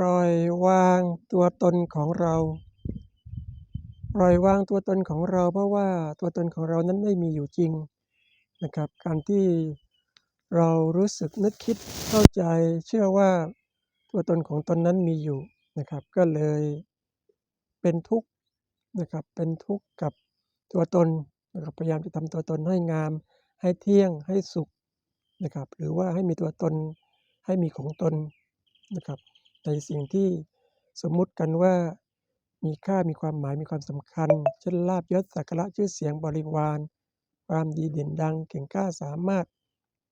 ปล่อยวางตัวตนของเรา ปล่อยวางตัวตนของเรา เพราะว่าตัวตนของเรานั้นไม่มีอยู่จริงนะครับ การที่เรารู้สึกนึกคิดเข้าใจเชื่อว่าตัวตนของตนนั้นมีอยู่นะครับ ก็เลยเป็นทุกข์นะครับเป็นทุกข์กับตัวตนนะครับพยายามจะทำตัวตนให้งาม ให้เที่ยงให้สุขนะครับ หรือว่าให้มีตัวตนให้มีของตนนะครับ ในสิ่งที่สมมุติกันว่า มีค่ามีความหมายมีความสำคัญ เช่นลาภยศสักการะชื่อเสียงบริวาร ความดีเด่นดังเก่งกล้าสามารถ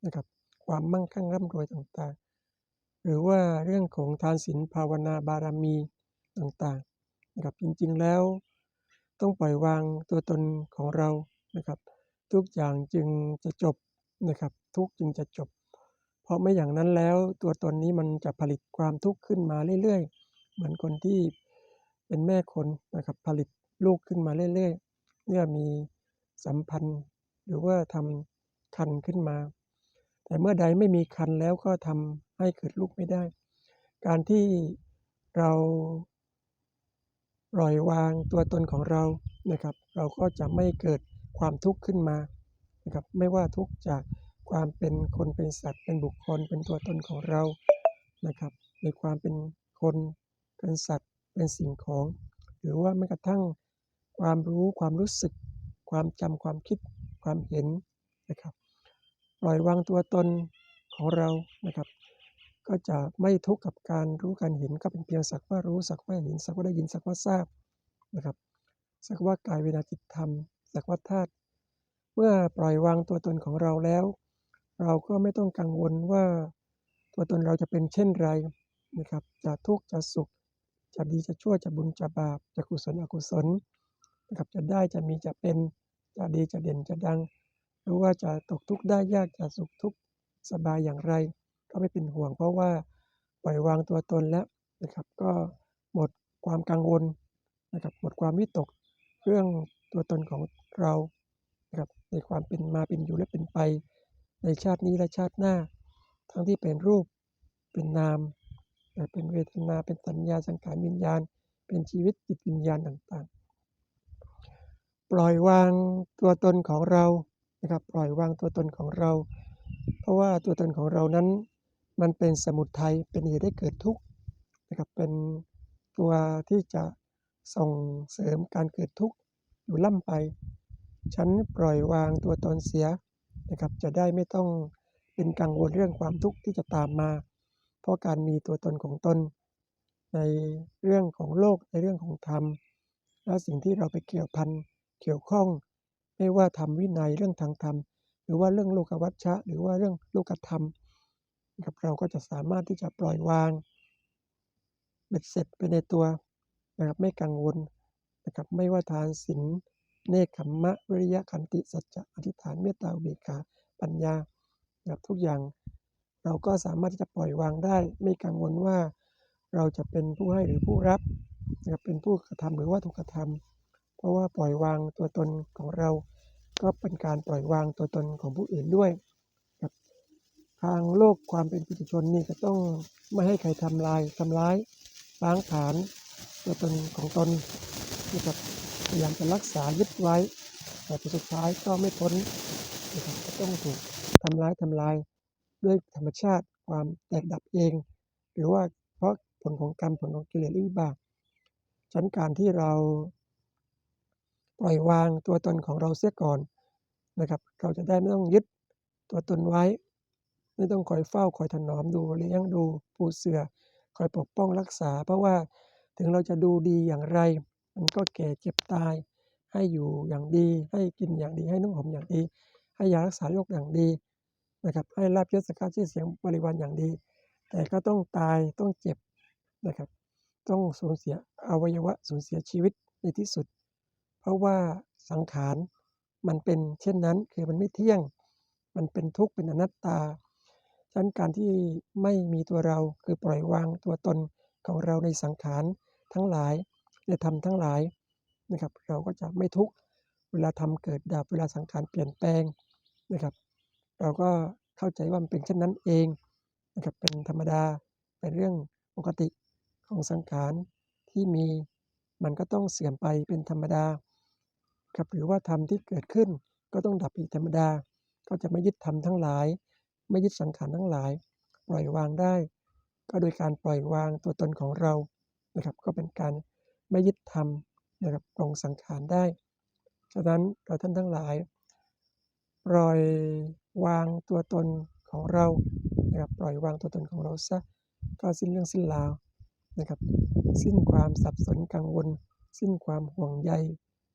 นะครับความมั่งคั่งร่ำรวยต่างๆ หรือว่าเรื่องของทานศีลภาวนาบารมีต่างๆนะครับจริงๆแล้ว ต้องปล่อยวางตัวตนของเรานะครับ ทุกอย่างจึงจะจบนะครับ ทุกจึงจะจบ เพราะไม่อย่างนั้นแล้วตัวตนนี้มันจะผลิตความทุกข์ขึ้นมาเรื่อยๆ เหมือนคนที่เป็นแม่คนนะครับผลิตลูกขึ้นมาเรื่อยๆเมื่อมีสัมพันธ์ หรือว่าทำครรภ์ขึ้นมา แต่เมื่อใดไม่มีครรภ์แล้วก็ทำให้เกิดลูกไม่ได้ การที่เราปล่อยวางตัวตนของเรานะครับ เราก็จะไม่เกิดความทุกข์ขึ้นมานะครับไม่ว่าทุกข์จาก ความเป็นคนเป็นสัตว์เป็นบุคคลเป็นตัวตนของเรานะครับ ในความเป็นคนเป็นสัตว์เป็นสิ่งของ หรือว่าแม้กระทั่งความรู้ความรู้สึก ความจำความคิดความเห็นนะครับ ปล่อยวางตัวตนของเรานะครับ ก็จะไม่ทุกข์กับการรู้การเห็นก็เป็นเพียงสักว่ารู้สักว่าเห็นสักว่าได้ยินสักว่าทราบนะครับสักว่ากายเวนาจิตธรรมสักว่าธาตุเมื่อปล่อยวางตัวตนของเราแล้ว เราก็ไม่ต้องกังวลว่าตัวตนเราจะเป็นเช่นไรนะครับ จะทุกข์จะสุข จะดีจะชั่วจะบุญจะบาป จะกุศลอกุศลนะครับ จะได้จะมีจะเป็นจะดีจะเด่นจะดัง หรือว่าจะตกทุกข์ได้ยากจะสุขทุกข์สบายอย่างไร ก็ไม่เป็นห่วง เพราะว่าปล่อยวางตัวตนแล้วนะครับก็หมดความกังวลนะครับหมดความวิตกเรื่องตัวตนของเรานะครับในความเป็นมาเป็นอยู่และเป็นไป ในชาตินี้และชาติหน้า ทั้งที่เป็นรูปเป็นนามแต่เป็นเวทนาเป็นสัญญาสังขารวิญญาณ เป็นชีวิตจิตวิญญาณต่างๆ ปล่อยวางตัวตนของเรานะครับปล่อยวางตัวตนของเรา เพราะว่าตัวตนของเรานั้น มันเป็นสมุทัยเป็นเหตุให้เกิดทุกข์นะครับเป็นตัวที่จะส่งเสริมการเกิดทุกข์อยู่ล่ำไป ฉันปล่อยวางตัวตนเสีย นะครับ จะได้ไม่ต้องเป็นกังวลเรื่องความทุกข์ที่จะตามมา เพราะการมีตัวตนของตน ในเรื่องของโลกในเรื่องของธรรม และสิ่งที่เราไปเกี่ยวพันเกี่ยวข้อง ไม่ว่าธรรมวินัยเรื่องทางธรรม หรือว่าเรื่องโลกวัชชะ หรือว่าเรื่องโลกธรรมนะครับเราก็จะสามารถที่จะปล่อยวางเบ็ดเสร็จไปในตัวนะครับไม่กังวลนะครับไม่ว่าทานศีล เนกขัมมะวิริยะขันติสัจจะอธิษฐานเมตตาเบกขาปัญญานะครับทุกอย่างเราก็สามารถที่จะปล่อยวางได้ ไม่กังวลว่าเราจะเป็นผู้ให้หรือผู้รับนะครับเป็นผู้กระทำหรือว่าถูกกระทำเพราะว่าปล่อยวางตัวตนของเรา ก็เป็นการปล่อยวางตัวตนของผู้อื่นด้วยครับทางโลกความเป็นปุถุชนนี่ก็ต้องไม่ให้ใครทำลายทำร้ายล้างผลาญตัวตนของตนนะครับ ยายามจะรักษายึดไว้ แต่สุดท้ายก็ไม่พ้นนะครับก็ต้องถูกทำร้ายทำลายด้วยธรรมชาติความแตกดับเอง หรือว่าเพราะผลของกรรมผลของกิเลสหรือวิบากฉันการที่เราปล่อยวางตัวตนของเราเสียก่อนนะครับ เราจะได้ไม่ต้องยึดตัวตนไว้ ไม่ต้องคอยเฝ้าคอยถนอมดูเลี้ยงดูปูเสือคอยปกป้องรักษา เพราะว่าถึงเราจะดูดีอย่างไร มันก็แก่เจ็บตาย ให้อยู่อย่างดี ให้กินอย่างดี ให้นุ่งห่มอย่างดี ให้ยารักษาโรคอย่างดีนะครับให้ลาภยศสกกาชื่อเสียงบริวารอย่างดี แต่ก็ต้องตายต้องเจ็บนะครับ ต้องสูญเสียอวัยวะสูญเสียชีวิตในที่สุด เพราะว่าสังขารมันเป็นเช่นนั้นคือมันไม่เที่ยง มันเป็นทุกข์เป็นอนัตตาฉะนั้นการที่ไม่มีตัวเราคือปล่อยวางตัวตนของเราในสังขารทั้งหลาย ในธรรมทั้งหลายนะครับ เราก็จะไม่ทุกข์เวลาธรรมเกิดดับเวลาสังขารเปลี่ยนแปลงนะครับ เราก็เข้าใจว่ามันเป็นเช่นนั้นเองนะครับเป็นธรรมดาเป็นเรื่องปกติของสังขารที่มีมันก็ต้องเสื่อมไปเป็นธรรมดาครับหรือว่าธรรมที่เกิดขึ้นก็ต้องดับอีกธรรมดา ก็จะไม่ยึดธรรมทั้งหลาย ไม่ยึดสังขารทั้งหลาย ปล่อยวางได้ ก็โดยการปล่อยวางตัวตนของเรานะครับ ก็เป็นการ ไม่ยึดธรรมนะครับปรงสังขารได้ฉะนั้นเราท่านทั้งหลายปล่อยวางตัวตนของเรานะครับปล่อยวางตัวตนของเราซะก็สิ้นเรื่องสิ้นราวนะครับ สิ้นความสับสนกังวล สิ้นความห่วงใย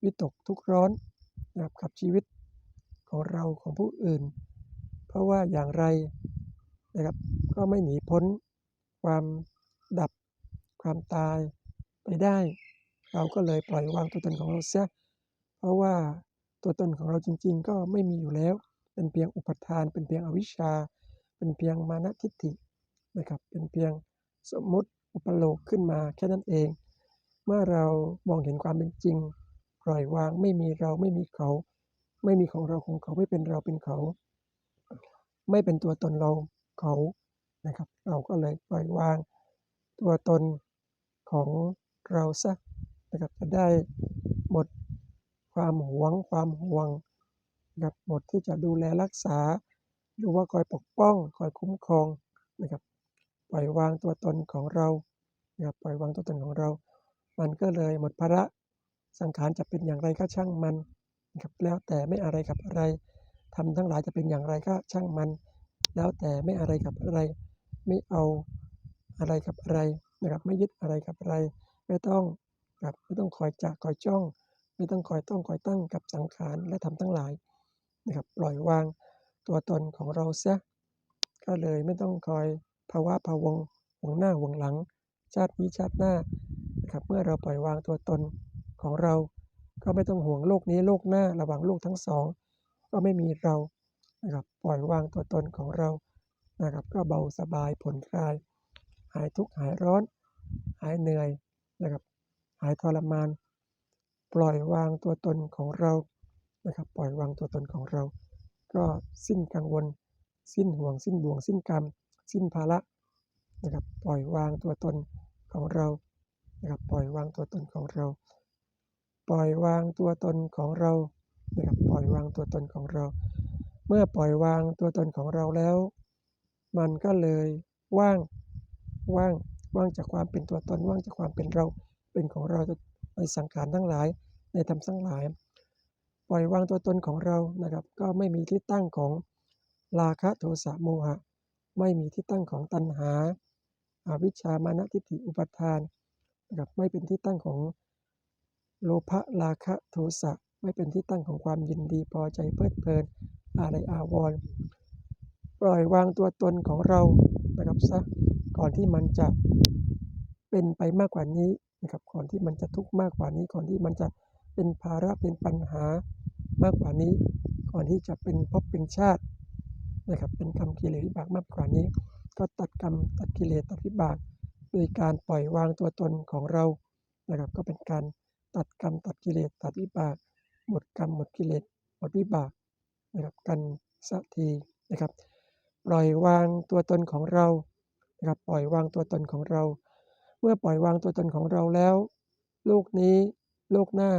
วิตกทุกข์ร้อนนะครับกับชีวิตของเราของผู้อื่น เพราะว่าอย่างไรนะครับก็ไม่หนีพ้นความดับความตายไปได้ เราก็เลยปล่อยวางตัวตนของเราเสียเพราะว่าตัวตนของเราจริง ๆ ก็ไม่มีอยู่แล้ว เป็นเพียงอุปทาน เป็นเพียงอวิชชา เป็นเพียงมานะทิฏฐินะครับเป็นเพียงสมมติอุปโลกขึ้นมาแค่นั้นเอง เมื่อเรามองเห็นความเป็นจริง ปล่อยวางไม่มีเราไม่มีเขา ไม่มีของเราของเขาไม่เป็นเราเป็นเขา ไม่เป็นตัวตนเราเขานะครับ เราก็เลยปล่อยวางตัวตนของเราซะ นะครับจะได้หมดความหวงความห่วงนะครับหมดที่จะดูแลรักษา หรือว่าคอยปกป้อง คอยคุ้มครองนะครับปล่อยวางตัวตนของเรานะครับปล่อยวางตัวตนของเรา มันก็เลยหมดภาระสังขารจะเป็นอย่างไรก็ช่างมันนะครับแล้วแต่ไม่อะไรกับอะไรทำทั้งหลายจะเป็นอย่างไรก็ช่างมัน แล้วแต่ไม่อะไรกับอะไร ไม่เอาอะไรกับอะไรนะครับไม่ยึดอะไรกับอะไร ไม่ต้อง ครับไม่ต้องคอยจัคอยจ้อง ไม่ต้องคอยต้องคอยตั้งกับสังขารและทำทั้งหลายนะครับปล่อยวางตัวตนของเราเสียก็เลยไม่ต้องคอยภาวะพะวงห่วงหน้าห่วงหลัง ชาตินี้ชาติหน้านะครับเมื่อเราปล่อยวางตัวตนของเรา ก็ไม่ต้องห่วงโลกนี้โลกหน้าระหว่างโลกทั้งสองก็ไม่มีเรานะครับปล่อยวางตัวตนของเรานะครับก็เบาสบายผ่อนคลาย หายทุกข์หายร้อน หายเหนื่อยนะครับ หายทรมาน ปล่อยวางตัวตนของเรานะครับ ปล่อยวางตัวตนของเรา ก็สิ้นกังวล สิ้นห่วง สิ้นบ่วง สิ้นกรรม สิ้นภาระนะครับ ปล่อยวางตัวตนของเรานะครับปล่อยวางตัวตนของเรา ปล่อยวางตัวตนของเรานะครับปล่อยวางตัวตนของเรา เมื่อปล่อยวางตัวตนของเราแล้ว มันก็เลยว่างว่างว่างจากความเป็นตัวตนว่างจากความเป็นเรา เป็นของเราในสังขารทั้งหลาย ในธรรมทั้งหลาย ปล่อยวางตัวตนของเรานะครับ ก็ไม่มีที่ตั้งของราคะโทสะโมหะ ไม่มีที่ตั้งของตัณหาอาวิชชามานะทิฏฐิอุปทานนะครับไม่เป็นที่ตั้งของโลภะราคะโทสะไม่เป็นที่ตั้งของความยินดีพอใจเพลิดเพลินอะไรอาวรปล่อยวางตัวตนของเรานะครับซะก่อนที่มันจะเป็นไปมากกว่านี้ นะครับก่อนที่มันจะทุกข์มากกว่านี้ก่อนที่มันจะเป็นภาระเป็นปัญหามากกว่านี้ ก่อนที่จะเป็นภพเป็นชาตินะครับเป็นกรรมกิเลสวิบากมากกว่านี้ ก็ตัดกรรมตัดกิเลสตัดวิบากโดยการปล่อยวางตัวตนของเรานะครับก็เป็นการตัดกรรมตัดกิเลสตัดวิบาก หมดกรรมหมดกิเลสหมดวิบากนะครับกันสักทีนะครับ ปล่อยวางตัวตนของเรานะครับปล่อยวางตัวตนของเรา เมื่อปล่อยวางตัวตนของเราแล้วโลกนี้โลกหน้า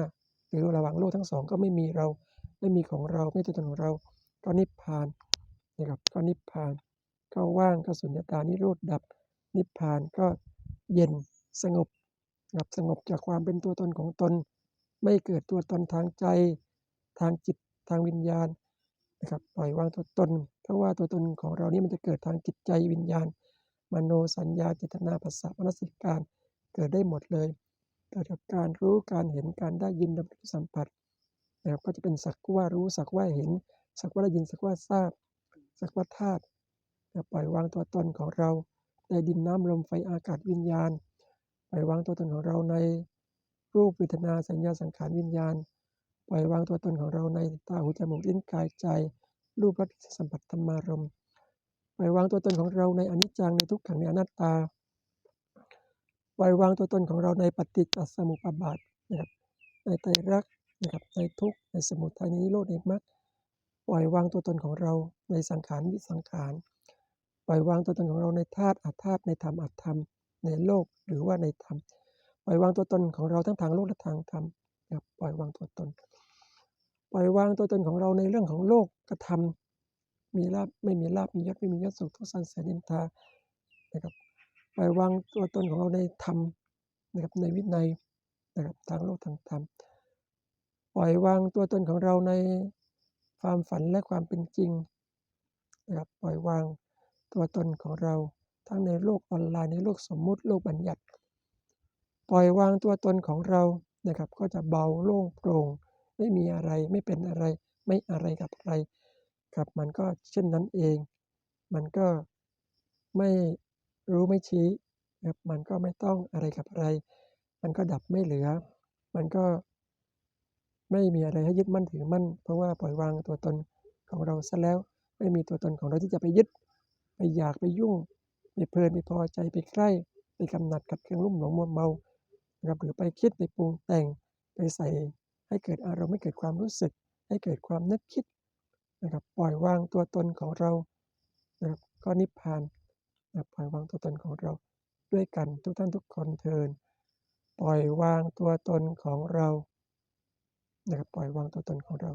หรือระหว่างโลกทั้งสองก็ไม่มีเราไม่มีของเราไม่ตัวตนของเราก็นิพพานนะครับก็นิพพานก็ว่างก็สุญญตานิโรธดับนิพพานก็เย็นสงบนะครับสงบจากความเป็นตัวตนของตน ไม่เกิดตัวตนทางใจ ทางจิตทางวิญญาณนะครับปล่อยวางตัวตน เพราะว่าตัวตนของเรานี่มันจะเกิดทางจิตใจวิญญาณ มโนสัญญาเจตนาภาษามนสิการเกิดได้หมดเลยเกิดจากการรู้การเห็นการได้ยินรับสัมผัสนะครับก็จะเป็นสักว่ารู้สักว่าเห็น สักว่าได้ยินสักว่าทราบ สักว่าธาตุปล่อยวางตัวตนของเราในดินน้ำลมไฟอากาศวิญญาณ ปล่อยวางตัวตนของเราในรูปเวทนาสัญญาสังขารวิญญาณ ปล่อยวางตัวตนของเราในตาหูจมูกลิ้นกายใจ รูปรสสัมผัสธรรมารมณ์ ปล่อยวางตัวตนของเราในอนิจจังในทุกขังในอนัตตาปล่อยวางตัวตนของเราในปฏิจจสมุปบาทนะครับในไตรลักษณ์นะครับในทุกในสมุทัยในนิโรธในมรรคปล่อยวางตัวตนของเราในสังขารวิสังขารปล่อยวางตัวตนของเราในธาตุอัตธาตุในธรรมอัตธรรม ในโลกหรือว่าในธรรมปล่อยวางตัวตนของเราทั้งทางโลกและทางธรรมนะครับปล่อยวางตัวตน ปล่อยวางตัวตนของเราในเรื่องของโลกกธรรม มีลาภไม่มีลาภมียศไม่มียศสุขทุกสรรเสริญนินทานะครับปล่อยวางตัวตนของเราในธรรมนะครับในวินัยนะครับทางโลกทางธรรมปล่อยวางตัวตนของเราในความฝันและความเป็นจริงนะครับปล่อยวางตัวตนของเราทั้งในโลกออนไลน์ในโลกสมมุติโลกบัญญัติ ปล่อยวางตัวตนของเรานะครับ ก็จะเบาโล่งโปร่ง ไม่มีอะไรไม่เป็นอะไรไม่อะไรกับอะไร ครับ มันก็เช่นนั้นเอง มันก็ไม่รู้ไม่ชี้ครับมันก็ไม่ต้องอะไรกับอะไร มันก็ดับไม่เหลือ มันก็ไม่มีอะไรให้ยึดมั่นถือมั่น เพราะว่าปล่อยวางตัวตนของเราซะแล้ว ไม่มีตัวตนของเราที่จะไปยึด ไปอยากไปยุ่ง ไปเพลินไปพอใจไปใกล้ ไปกำหนัดกับเครื่องลุ่มหลงมัวเมานะครับหรือไปคิดไปปรุงแต่ง ไปใส่ให้เกิดอารมณ์ให้เกิดความรู้สึก ให้เกิดความนึกคิด นะครับปล่อยวางตัวตนของเรานะครับก็นิพพานนะปล่อยวางตัวตนของเราด้วยกันทุกท่านทุกคนเทินปล่อยวางตัวตนของเรานะครับปล่อยวางตัวตนของเรา